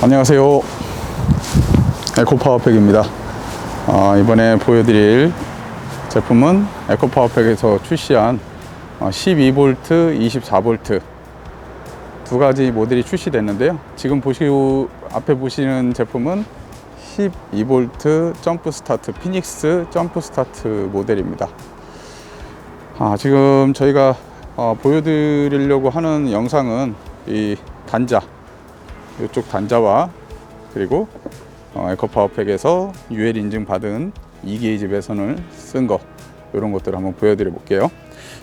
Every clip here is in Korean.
안녕하세요. 에코파워팩입니다. 아, 이번에 보여드릴 제품은 에코파워팩에서 출시한 어, 12V, 24V 두 가지 모델이 출시됐는데요. 지금 보시고 앞에 보시는 제품은 12V 점프 스타트 피닉스 점프 스타트 모델입니다. 아, 지금 저희가 어, 보여드리려고 하는 영상은 이 단자 이쪽 단자와 그리고 어, 에코 파워팩에서 UL 인증 받은 2게이지 배선을 쓴 거 이런 것들을 한번 보여드려 볼게요.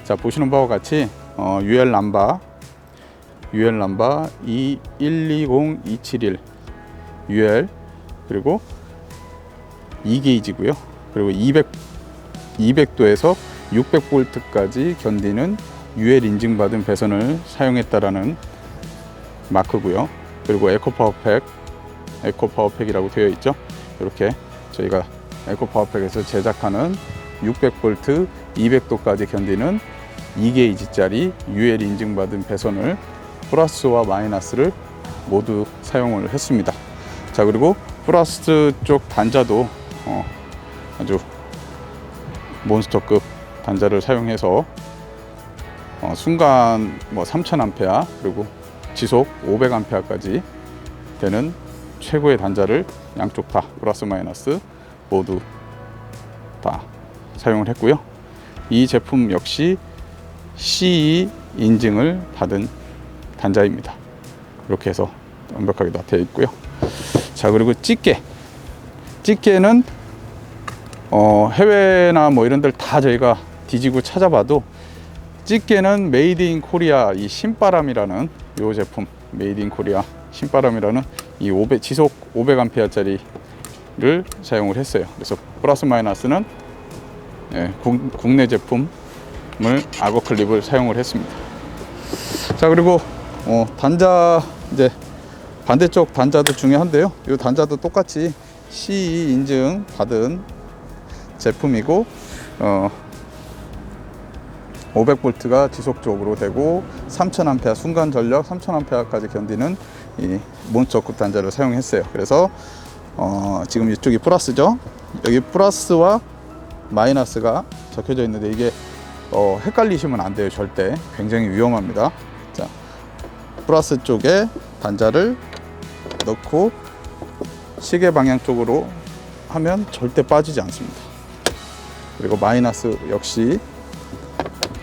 자 보시는 바와 같이 어, UL 남바 UL 남바 210271 UL 그리고 2게이지고요. 그리고 200 200도에서 600볼트까지 견디는 UL 인증받은 배선을 사용했다라는 마크고요. 그리고 에코파워팩, 에코파워팩이라고 되어 있죠. 이렇게 저희가 에코파워팩에서 제작하는 600V, 200도까지 견디는 2게이지짜리 UL 인증받은 배선을 플러스와 마이너스를 모두 사용을 했습니다. 자 그리고 플러스 쪽 단자도 어, 아주 몬스터급 단자를 사용해서 어, 순간 뭐 3000A 그리고 지속 500A까지 되는 최고의 단자를 양쪽 다 플러스 마이너스 모두 다 사용을 했고요. 이 제품 역시 CE 인증을 받은 단자입니다. 이렇게 해서 완벽하게 다 되어 있고요. 자 그리고 집게 집게는 어, 해외나 뭐 이런 데를 다 저희가 뒤지고 찾아봐도 집게는 메이드 인 코리아 이 신바람이라는 요 제품 메이드 인 코리아 신바람이라는 이 500, 지속 500A짜리를 사용을 했어요. 그래서 플러스 마이너스는 예, 국, 국내 제품을 악어 클립을 사용을 했습니다. 자 그리고 어, 단자 이제 반대쪽 단자도 중요한데요. 이 단자도 똑같이 CE 인증 받은 제품이고 어, 500볼트가 지속적으로 되고 3000A 순간 전력 3000A까지 견디는 이 몬스터급 단자를 사용했어요. 그래서 어, 지금 이쪽이 플러스죠. 여기 플러스와 마이너스가 적혀져 있는데 이게 어, 헷갈리시면 안 돼요. 절대 굉장히 위험합니다. 자, 플러스 쪽에 단자를 넣고 시계 방향 쪽으로 하면 절대 빠지지 않습니다. 그리고 마이너스 역시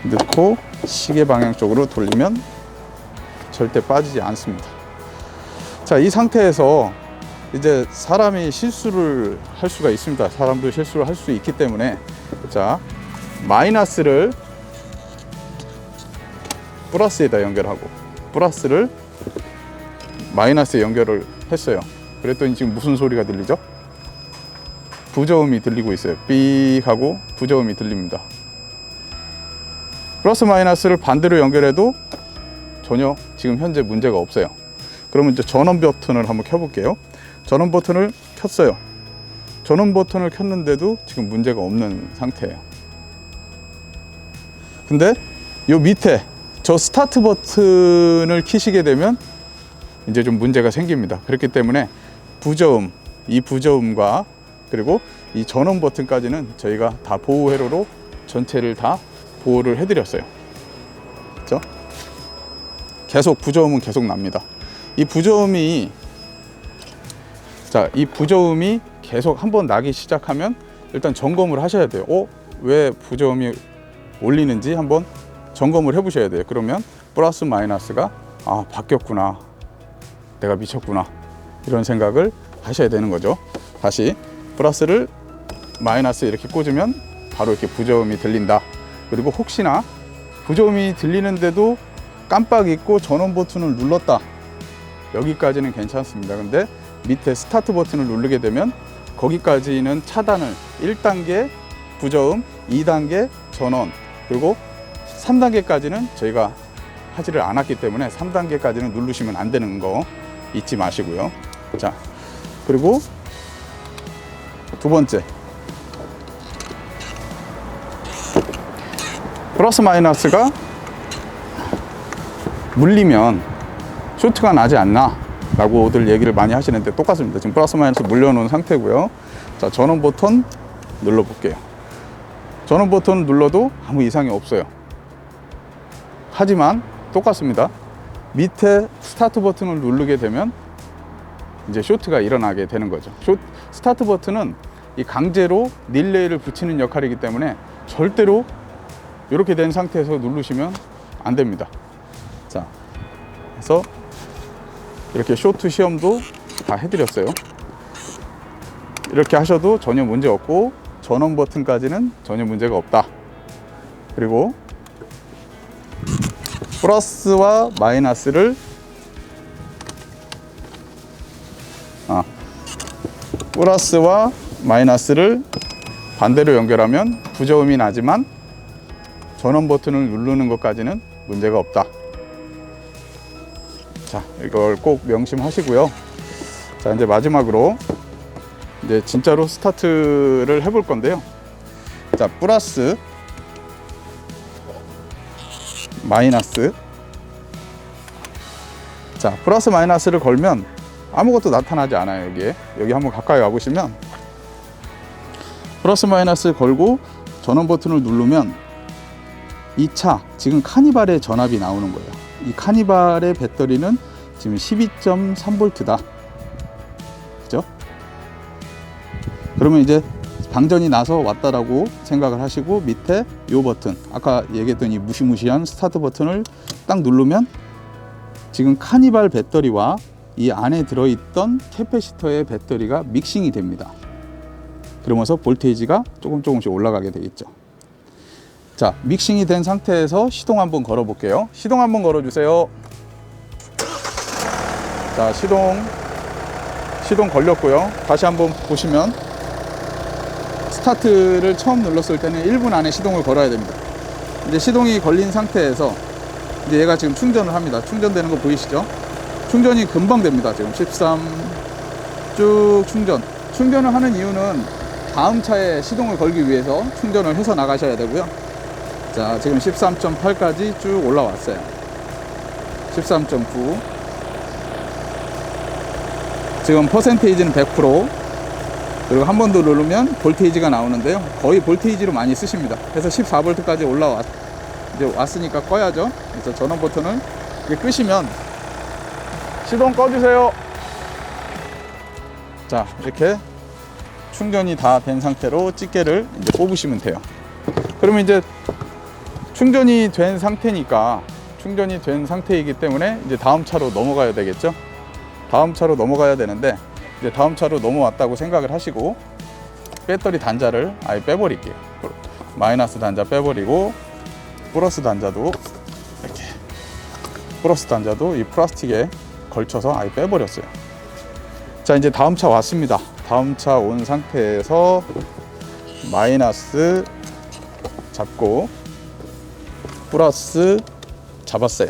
넣고 시계 방향 쪽으로 돌리면 절대 빠지지 않습니다. 자, 이 상태에서 이제 사람이 실수를 할 수가 있습니다. 사람도 실수를 할 수 있기 때문에 자, 마이너스를 플러스에다 연결하고 플러스를 마이너스에 연결을 했어요. 그랬더니 지금 무슨 소리가 들리죠? 부저음이 들리고 있어요. 삑 하고 부저음이 들립니다. 플러스 마이너스를 반대로 연결해도 전혀 지금 현재 문제가 없어요. 그러면 이제 전원 버튼을 한번 켜볼게요. 전원 버튼을 켰어요. 전원 버튼을 켰는데도 지금 문제가 없는 상태예요. 근데 요 밑에 저 스타트 버튼을 키시게 되면 이제 좀 문제가 생깁니다. 그렇기 때문에 부저음, 이 부저음과 그리고 이 전원 버튼까지는 저희가 다 보호 회로로 전체를 다 보호를 해드렸어요. 그렇죠? 계속 부저음은 계속 납니다. 이 부저음이 자, 이 부저음이 계속 한번 나기 시작하면 일단 점검을 하셔야 돼요. 어? 왜 부저음이 올리는지 한번 점검을 해보셔야 돼요. 그러면 플러스 마이너스가 아 바뀌었구나, 내가 미쳤구나 이런 생각을 하셔야 되는 거죠. 다시 플러스를 마이너스 이렇게 꽂으면 바로 이렇게 부저음이 들린다. 그리고 혹시나 부저음이 들리는데도 깜빡 잊고 전원 버튼을 눌렀다. 여기까지는 괜찮습니다. 근데 밑에 스타트 버튼을 누르게 되면 거기까지는 차단을 1단계 부저음, 2단계 전원, 그리고 3단계까지는 저희가 하지를 않았기 때문에 3단계까지는 누르시면 안 되는 거 잊지 마시고요. 자, 그리고 두 번째. 플러스 마이너스가 물리면 쇼트가 나지 않나 라고들 얘기를 많이 하시는데 똑같습니다. 지금 플러스 마이너스 물려놓은 상태고요. 자, 전원 버튼 눌러 볼게요. 전원 버튼 눌러도 아무 이상이 없어요. 하지만 똑같습니다. 밑에 스타트 버튼을 누르게 되면 이제 쇼트가 일어나게 되는 거죠. 쇼, 스타트 버튼은 이 강제로 릴레이를 붙이는 역할이기 때문에 절대로 이렇게 된 상태에서 누르시면 안 됩니다. 자, 그래서 이렇게 쇼트 시험도 다 해드렸어요. 이렇게 하셔도 전혀 문제 없고 전원 버튼까지는 전혀 문제가 없다. 그리고 플러스와 마이너스를 아, 플러스와 마이너스를 반대로 연결하면 부저음이 나지만 전원 버튼을 누르는 것까지는 문제가 없다. 자, 이걸 꼭 명심하시고요. 자, 이제 마지막으로 이제 진짜로 스타트를 해볼 건데요. 자, 플러스 마이너스 자, 플러스 마이너스를 걸면 아무것도 나타나지 않아요, 여기에. 여기 한번 가까이 와 보시면 플러스 마이너스 걸고 전원 버튼을 누르면 이 차 지금 카니발의 전압이 나오는 거예요. 이 카니발의 배터리는 지금 12.3V다. 그죠? 그러면 이제 방전이 나서 왔다라고 생각을 하시고 밑에 이 버튼 아까 얘기했던 이 무시무시한 스타트 버튼을 딱 누르면 지금 카니발 배터리와 이 안에 들어있던 캐패시터의 배터리가 믹싱이 됩니다. 그러면서 볼테이지가 조금 조금씩 올라가게 되겠죠. 자, 믹싱이 된 상태에서 시동 한번 걸어 볼게요. 시동 한번 걸어 주세요. 자, 시동 시동 걸렸고요. 다시 한번 보시면 스타트를 처음 눌렀을 때는 1분 안에 시동을 걸어야 됩니다. 이제 시동이 걸린 상태에서 이제 얘가 지금 충전을 합니다. 충전되는 거 보이시죠? 충전이 금방 됩니다. 지금 13 쭉 충전. 충전을 하는 이유는 다음 차에 시동을 걸기 위해서 충전을 해서 나가셔야 되고요. 자, 지금 13.8까지 쭉 올라왔어요. 13.9. 지금 퍼센테이지는 100%. 그리고 한 번 더 누르면 볼테이지가 나오는데요. 거의 볼테이지로 많이 쓰십니다. 그래서 14V까지 올라왔, 이제 왔으니까 꺼야죠. 그래서 전원 버튼을 이렇게 끄시면 시동 꺼주세요. 자, 이렇게 충전이 다 된 상태로 집게를 이제 뽑으시면 돼요. 그러면 이제 충전이 된 상태니까 충전이 된 상태이기 때문에 이제 다음 차로 넘어가야 되겠죠. 다음 차로 넘어가야 되는데 이제 다음 차로 넘어왔다고 생각을 하시고 배터리 단자를 아예 빼버릴게요. 마이너스 단자 빼버리고 플러스 단자도 이렇게 플러스 단자도 이 플라스틱에 걸쳐서 아예 빼버렸어요. 자 이제 다음 차 왔습니다. 다음 차 온 상태에서 마이너스 잡고 플러스 잡았어요.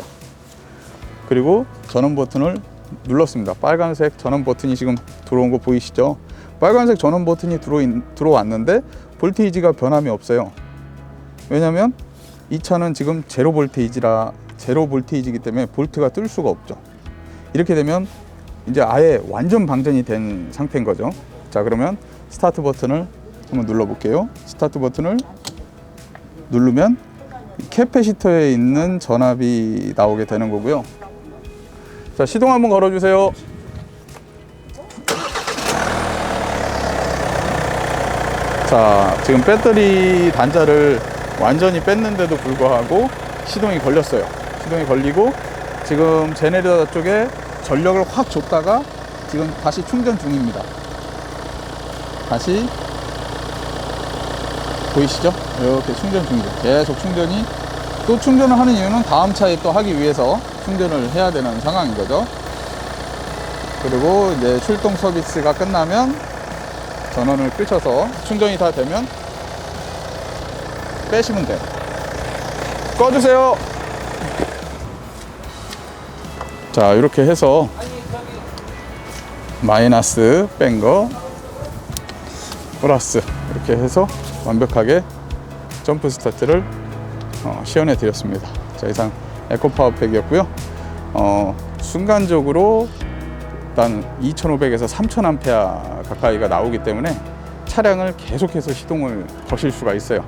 그리고 전원 버튼을 눌렀습니다. 빨간색 전원 버튼이 지금 들어온 거 보이시죠? 빨간색 전원 버튼이 들어 들어왔는데 볼테이지가 변함이 없어요. 왜냐하면 이 차는 지금 제로 볼테이지라 제로 볼테이지이기 때문에 볼트가 뜰 수가 없죠. 이렇게 되면 이제 아예 완전 방전이 된 상태인 거죠. 자 그러면 스타트 버튼을 한번 눌러 볼게요. 스타트 버튼을 누르면 캐패시터에 있는 전압이 나오게 되는 거고요. 자 시동 한번 걸어 주세요. 자 지금 배터리 단자를 완전히 뺐는데도 불구하고 시동이 걸렸어요. 시동이 걸리고 지금 제네레이터 쪽에 전력을 확 줬다가 지금 다시 충전 중입니다. 다시 보이시죠? 이렇게 충전 중이죠. 계속 충전이 또 충전을 하는 이유는 다음 차에 또 하기 위해서 충전을 해야 되는 상황인 거죠. 그리고 이제 출동 서비스가 끝나면 전원을 끄셔서 충전이 다 되면 빼시면 돼요. 꺼주세요. 자, 이렇게 해서 마이너스 뺀 거 플러스 이렇게 해서 완벽하게 점프 스타트를 어, 시연해 드렸습니다. 자, 이상 에코 파워팩이었고요. 어, 순간적으로 일단 2,500에서 3,000암페어 가까이가 나오기 때문에 차량을 계속해서 시동을 거실 수가 있어요.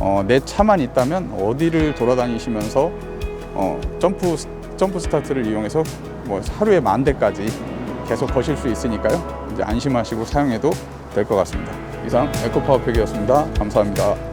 어, 내 차만 있다면 어디를 돌아다니시면서 어, 점프 점프 스타트를 이용해서 뭐 하루에 만 대까지 계속 거실 수 있으니까요. 이제 안심하시고 사용해도 될 것 같습니다. 이상 에코파워팩이었습니다. 감사합니다.